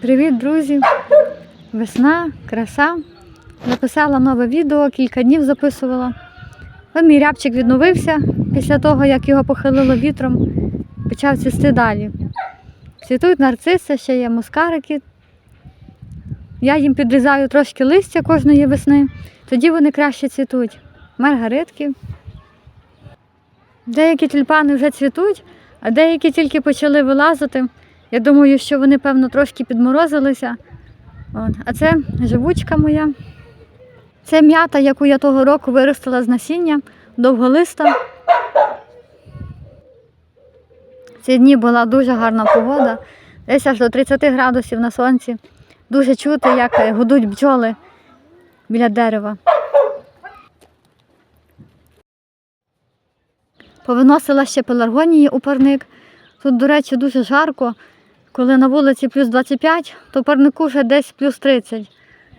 Привіт, друзі! Весна, краса. Записала нове відео, кілька днів записувала. От мій рябчик відновився після того, як його похилило вітром, почав цвісти далі. Цвітуть нарциси, ще є мускарики. Я їм підрізаю трошки листя кожної весни, тоді вони краще цвітуть. Маргаритки. Деякі тюльпани вже цвітуть, а деякі тільки почали вилазити. Я думаю, що вони, певно, трошки підморозилися. От. А це живучка моя. Це м'ята, яку я того року виростила з насіння, довголиста. Ці дні була дуже гарна погода, десь аж до 30 градусів на сонці. Дуже чути, як гудуть бджоли біля дерева. Повиносила ще пеларгонії у парник. Тут, до речі, дуже жарко. Коли на вулиці плюс 25, то парнику вже десь плюс 30.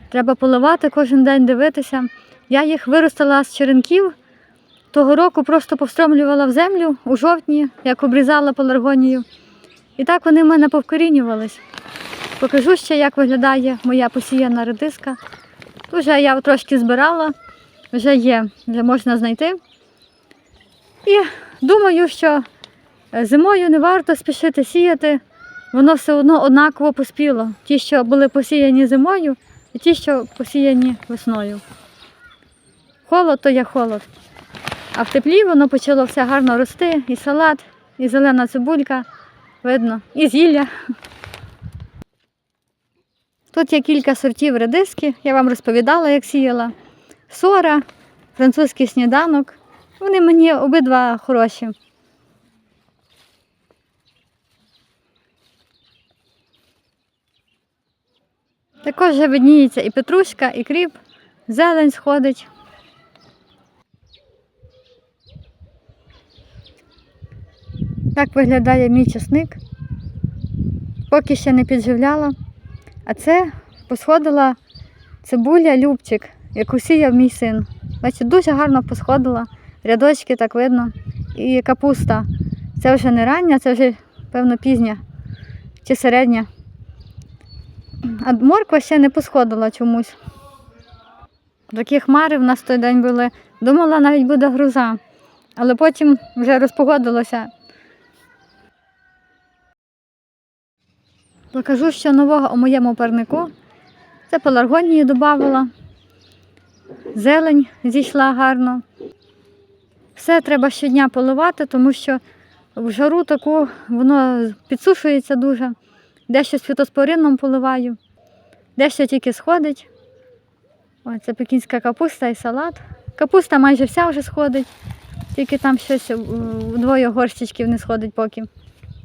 Треба поливати кожен день, дивитися. Я їх виростила з черенків. Того року просто повстромлювала в землю у жовтні, як обрізала пеларгонію. І так вони в мене повкорінювались. Покажу ще, як виглядає моя посіяна редиска. Вже я трошки збирала, вже є, вже можна знайти. І думаю, що зимою не варто спішити сіяти, воно все одно однаково поспіло. Ті, що були посіяні зимою, і ті, що посіяні весною. Холод то є холод. А в теплі воно почало все гарно рости, і салат, і зелена цибулька, видно, і зілля. Тут є кілька сортів редиски, я вам розповідала, як сіяла. Сора, французький сніданок. Вони мені обидва хороші. Також вже видніється і петрушка, і кріп, зелень сходить. Так виглядає мій часник. Поки ще не підживляла. А це посходила цибуля Любчик, яку сіяв мій син. Бачите, дуже гарно посходила, рядочки так видно. І капуста. Це вже не рання, це вже, певно, пізня чи середня. А морква ще не посходила чомусь. Такі хмари в нас той день були. Думала, навіть буде груза, але потім вже розпогодилося. Покажу, що нового у моєму парнику. Це пеларгонії додавала. Зелень зійшла гарно. Все треба щодня поливати, тому що в жару таку воно підсушується дуже. Дещо з фітоспорином поливаю, дещо тільки сходить. Ось це пекінська капуста і салат. Капуста майже вся вже сходить, тільки там щось вдвоє горщичків не сходить поки.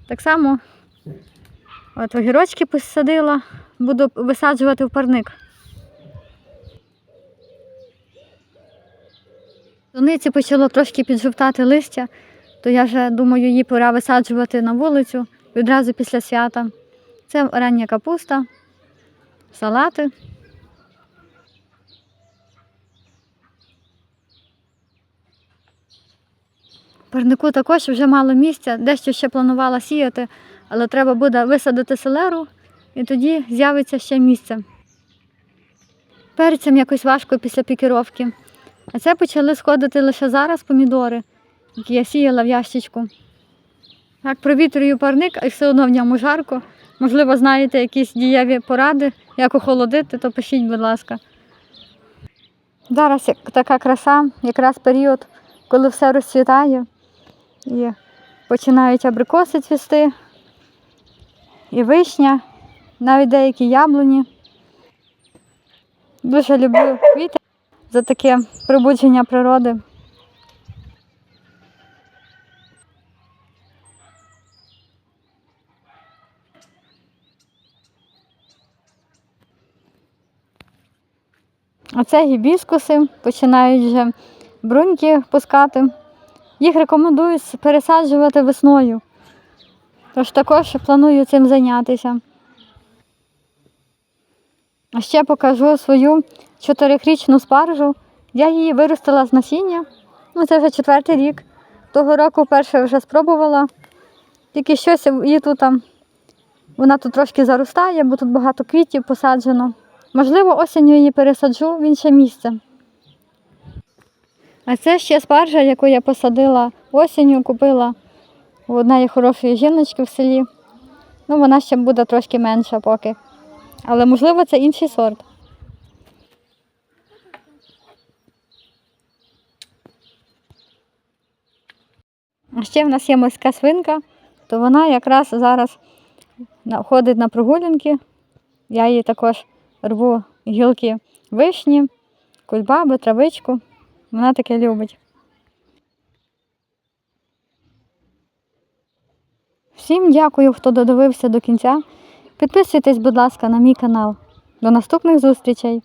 Так само от огірочки посадила, буду висаджувати в парник. Дониці почало трошки піджовтати листя, то я вже думаю, її пора висаджувати на вулицю відразу після свята. Це рання капуста, салати. Парнику також вже мало місця, дещо ще планувала сіяти, але треба буде висадити селеру і тоді з'явиться ще місце. Перцям якось важко після пікіровки. А це почали сходити лише зараз помідори, які я сіяла в ящичку. Так, провітрюю парник, а все одно в ньому жарко. Можливо, знаєте якісь дієві поради, як охолодити, то пишіть, будь ласка. Зараз така краса, якраз період, коли все розцвітає і починають абрикоси цвісти, і вишня, навіть деякі яблуні. Дуже люблю квіти за таке пробудження природи. Оце гібіскуси, починають вже бруньки пускати. Їх рекомендують пересаджувати весною. Тож також планую цим зайнятися. А ще покажу свою чотирирічну спаржу. Я її виростила з насіння. Ну, це вже четвертий рік. Того року перше вже спробувала. Тільки щось її тут Вона тут трошки заростає, бо тут багато квітів посаджено. Можливо, осінню її пересаджу в інше місце. А це ще спаржа, яку я посадила осінню, купила у однієї хорошої жіночки в селі. Ну, вона ще буде трошки менша поки. Але можливо це інший сорт. А ще в нас є морська свинка, то вона якраз зараз ходить на прогулянки. Я їй також рву гілки вишні, кульбаби, травичку. Вона таке любить. Всім дякую, хто додивився до кінця. Підписуйтесь, будь ласка, на мій канал. До наступних зустрічей!